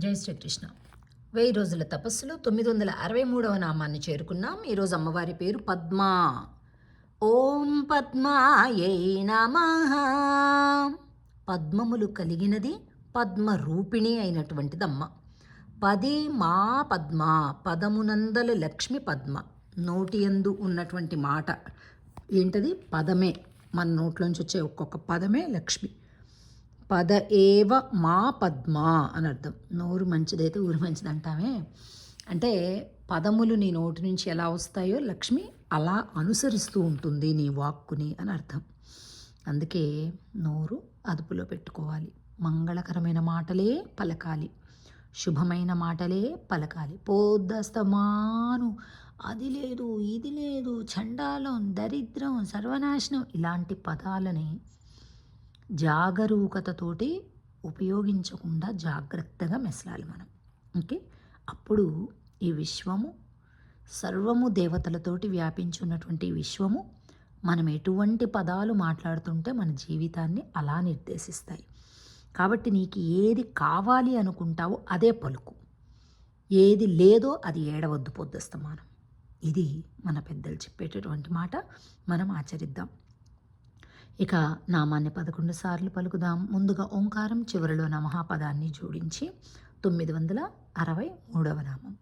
జై శ్రీకృష్ణ. వెయ్యి రోజుల తపస్సులో తొమ్మిది వందల అరవై మూడవ నామాన్ని చేరుకున్నాం. ఈరోజు అమ్మవారి పేరు పద్మ. ఓం పద్మాయై నమ. పద్మములు కలిగినది పద్మ రూపిణి అయినటువంటిదమ్మ. పది మా పద్మ పదమునందల లక్ష్మి పద్మ. నోటి యందు ఉన్నటువంటి మాట ఏంటది? పదమే. మన నోట్లోంచి వచ్చే ఒక్కొక్క పదమే లక్ష్మి. పద ఏవ మా పద్మ అని అర్థం. నోరు మంచిదైతే ఊరు మంచిది అంటామే అంటే పదములు నీ నోటి నుంచి ఎలా వస్తాయో లక్ష్మి అలా అనుసరిస్తూ ఉంటుంది నీ వాక్కుని అని అర్థం. అందుకే నోరు అదుపులో పెట్టుకోవాలి. మంగళకరమైన మాటలే పలకాలి. శుభమైన మాటలే పలకాలి. పోద్దస్తమాను అది లేదు ఇది లేదు చండాలం దరిద్రం సర్వనాశనం ఇలాంటి పదాలని జాగరూకతతోటి ఉపయోగించకుండా జాగ్రత్తగా మెసలాలి మనం. ఓకే? అప్పుడు ఈ విశ్వము సర్వము దేవతలతోటి వ్యాపించున్నటువంటి విశ్వము మనం ఎటువంటి పదాలు మాట్లాడుతుంటే మన జీవితాన్ని అలా నిర్దేశిస్తాయి. కాబట్టి నీకు ఏది కావాలి అనుకుంటావో అదే పలుకు. ఏది లేదో అది ఏడవద్దు పొద్దుస్తమానం. ఇది మన పెద్దలు చెప్పేటటువంటి మాట. మనం ఆచరిద్దాం. ఇక నామాన్ని పదకొండు సార్లు పలుకుదాం. ముందుగా ఓంకారం చివరిలో నమహాపదాన్ని జోడించి తొమ్మిది వందల అరవై మూడవ నామం.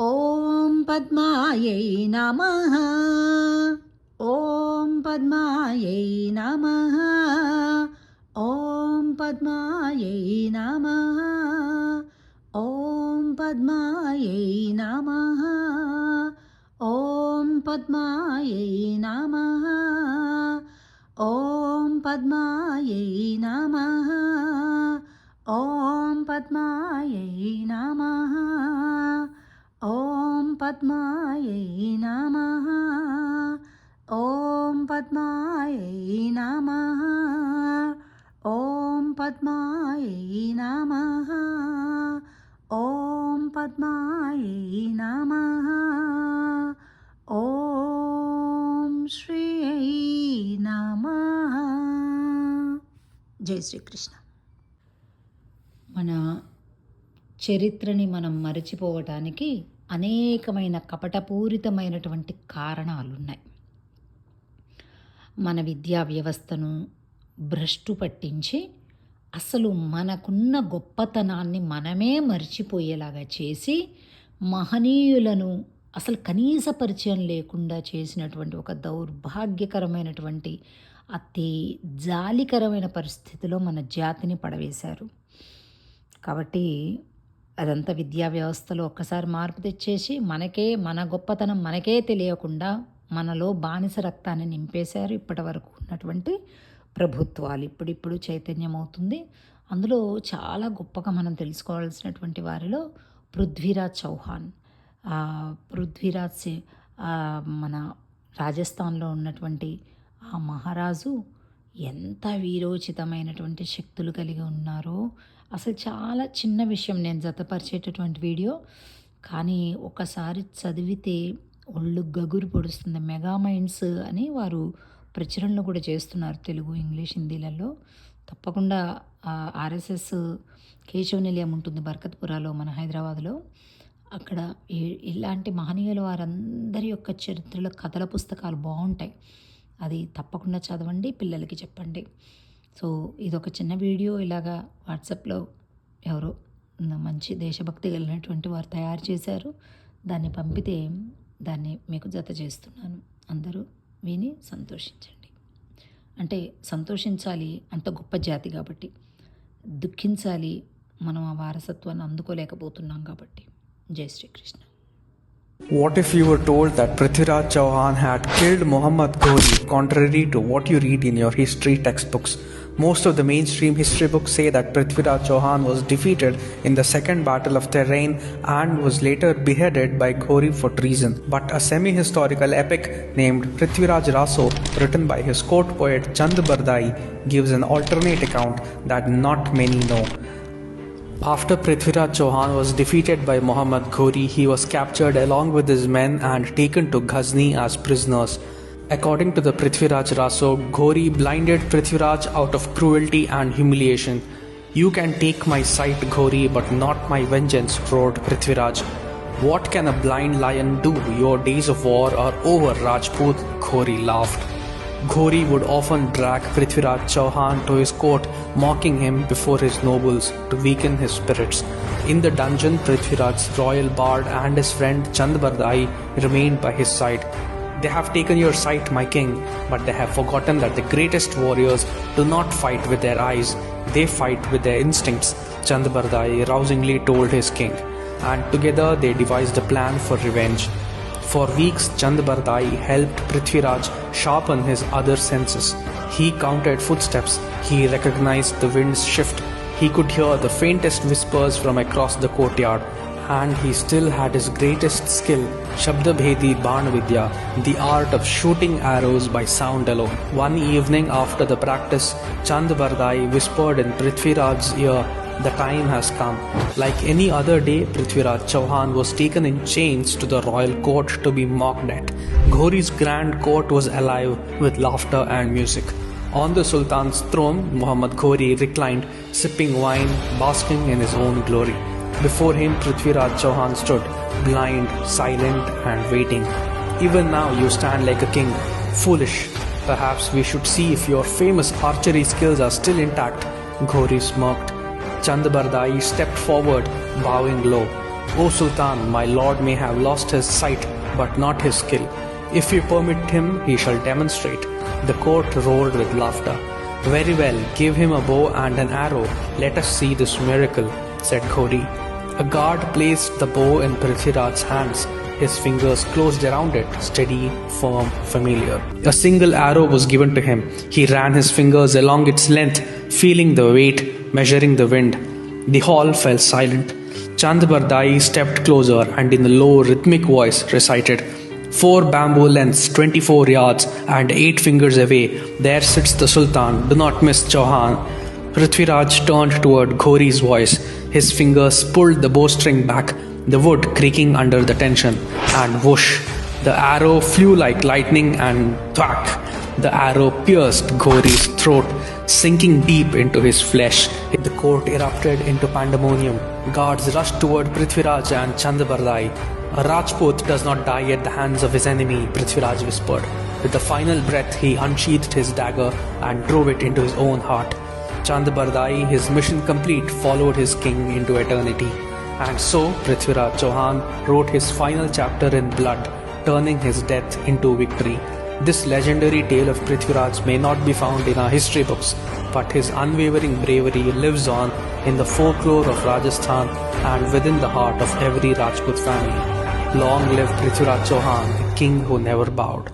ఓం పద్మాయై నమ. ఓం పద్మాయై నమ. ఓం పద్మాయై నమ. ఓం పద్మాయై నమ. ఓం పద్మాయై నమ. ॐ पद्मायै नमः ॐ पद्मायै नमः ॐ पद्मायै नमः ॐ पद्मायै नमः ॐ पद्मायै नमः ॐ पद्मायै नमः జై శ్రీకృష్ణ. మన చరిత్రని మనం మరచిపోవటానికి అనేకమైన కపటపూరితమైనటువంటి కారణాలు ఉన్నాయి మన విద్యా వ్యవస్థను భ్రష్టు పట్టించి అసలు మనకున్న గొప్పతనాన్ని మనమే మర్చిపోయేలాగా చేసి మహనీయులను అసలు కనీస పరిచయం లేకుండా చేసినటువంటి ఒక దౌర్భాగ్యకరమైనటువంటి అతి జాలికరమైన పరిస్థితిలో మన జాతిని పడవేశారు. కాబట్టి అదంతా విద్యా వ్యవస్థలో ఒక్కసారి మార్పు తెచ్చేసి మనకే మన గొప్పతనం మనకే తెలియకుండా మనలో బానిస రక్తాన్ని నింపేశారు ఇప్పటి వరకు ఉన్నటువంటి ప్రభుత్వాలు. ఇప్పుడిప్పుడు చైతన్యం అవుతుంది అందులో చాలా గొప్పగా మనం తెలుసుకోవాల్సినటువంటి వారిలో పృథ్వీరాజ్ చౌహాన్. పృథ్వీరాజ్ మన రాజస్థాన్లో ఉన్నటువంటి ఆ మహారాజు ఎంత వీరోచితమైనటువంటి శక్తులు కలిగి ఉన్నారో. అసలు చాలా చిన్న విషయం నేను జతపరిచేటటువంటి వీడియో. కానీ ఒకసారి చదివితే ఒళ్ళు గగురు పొడుస్తుంది. మెగా మైండ్స్ అని వారు ప్రచురణలు కూడా చేస్తున్నారు తెలుగు ఇంగ్లీష్ హిందీలలో. తప్పకుండా ఆర్ఎస్ఎస్ కేశవ నిలయం ఉంటుంది బర్కత్పురాలో మన హైదరాబాద్లో. అక్కడ ఇలాంటి మహనీయుల వారందరి యొక్క చరిత్రల కథల పుస్తకాలు బాగుంటాయి. అది తప్పకుండా చదవండి పిల్లలకి చెప్పండి. సో ఇదొక చిన్న వీడియో. ఇలాగా వాట్సాప్లో ఎవరో మంచి దేశభక్తి కలిగినటువంటి వారు తయారు చేశారు. దాన్ని పంపితే దాన్ని మీకు జత చేస్తున్నాను. అందరూ విని సంతోషించండి. అంటే సంతోషించాలి అంత గొప్ప జాతి కాబట్టి. దుఃఖించాలి మనం ఆ వారసత్వాన్ని అందుకోలేకపోతున్నాం కాబట్టి. జై Srikrishna. What if you were told that Prithviraj Chauhan had killed Muhammad Ghori, contrary to what you read in your history textbooks? Most of the mainstream history books say that Prithviraj Chauhan was defeated in the Second Battle of Terrain and was later beheaded by Ghori for treason. But a semi historical epic named Prithviraj Raso, written by his court poet Chand Bardai, gives an alternate account that not many know. After Prithviraj Chauhan was defeated by Muhammad Ghori, he was captured along with his men and taken to Ghazni as prisoners. According to the Prithviraj Raso, Ghori blinded Prithviraj out of cruelty and humiliation. You can take my sight, Ghori, but not my vengeance, roared Prithviraj. What can a blind lion do? Your days of war are over, Rajput, Ghori laughed. Ghori would often drag Prithviraj Chauhan to his court, mocking him before his nobles to weaken his spirits. In the dungeon, Prithviraj's royal bard and his friend Chandbardai remained by his side. They have taken your sight, my king, but they have forgotten that the greatest warriors do not fight with their eyes, they fight with their instincts, Chandbardai rousingly told his king. And together they devised a plan for revenge. For weeks, Chandbardai helped Prithviraj sharpen his other senses. He counted footsteps, he recognized the wind's shift, he could hear the faintest whispers from across the courtyard, and he still had his greatest skill, Shabdabhedi Vidya, the art of shooting arrows by sound alone. One evening after the practice, Chandbardai whispered in Prithviraj's ear the time has come. Like any other day, Prithviraj Chauhan was taken in chains to the royal court to be mocked at. Ghori's grand court was alive with laughter and music. On the Sultan's throne, Muhammad Ghori reclined, sipping wine, basking in his own glory. Before him, Prithviraj Chauhan stood, blind, silent, and waiting. Even now, you stand like a king, foolish. Perhaps we should see if your famous archery skills are still intact. Ghori smirked. Chandbardai stepped forward, bowing low. O Sultan, my lord may have lost his sight, but not his skill. If you permit him, he shall demonstrate. The court roared with laughter. Very well, give him a bow and an arrow. Let us see this miracle, said Ghori. A guard placed the bow in Prithviraj's hands. His fingers closed around it, steady, firm, familiar. A single arrow was given to him. He ran his fingers along its length, feeling the weight, measuring the wind. The hall fell silent. Chandbardai stepped closer and in a low, rhythmic voice recited, Four bamboo lengths, 24 yards, and eight fingers away, there sits the Sultan. Do not miss Chauhan. Prithviraj turned toward Ghori's voice. His fingers pulled the bowstring back, the wood creaking under the tension, and whoosh, the arrow flew like lightning and thwack. The arrow pierced Ghori's throat, sinking deep into his flesh. The court erupted into pandemonium. Guards rushed toward Prithviraj and Chandabardai. A Rajput does not die at the hands of his enemy, Prithviraj whispered. With a final breath, he unsheathed his dagger and drove it into his own heart. Chandabardai, his mission complete, followed his king into eternity. And so, Prithviraj Chauhan wrote his final chapter in blood, turning his death into victory. This legendary tale of Prithviraj may not be found in our history books, but his unwavering bravery lives on in the folklore of Rajasthan and within the heart of every Rajput family. Long live Prithviraj Chauhan, the king who never bowed.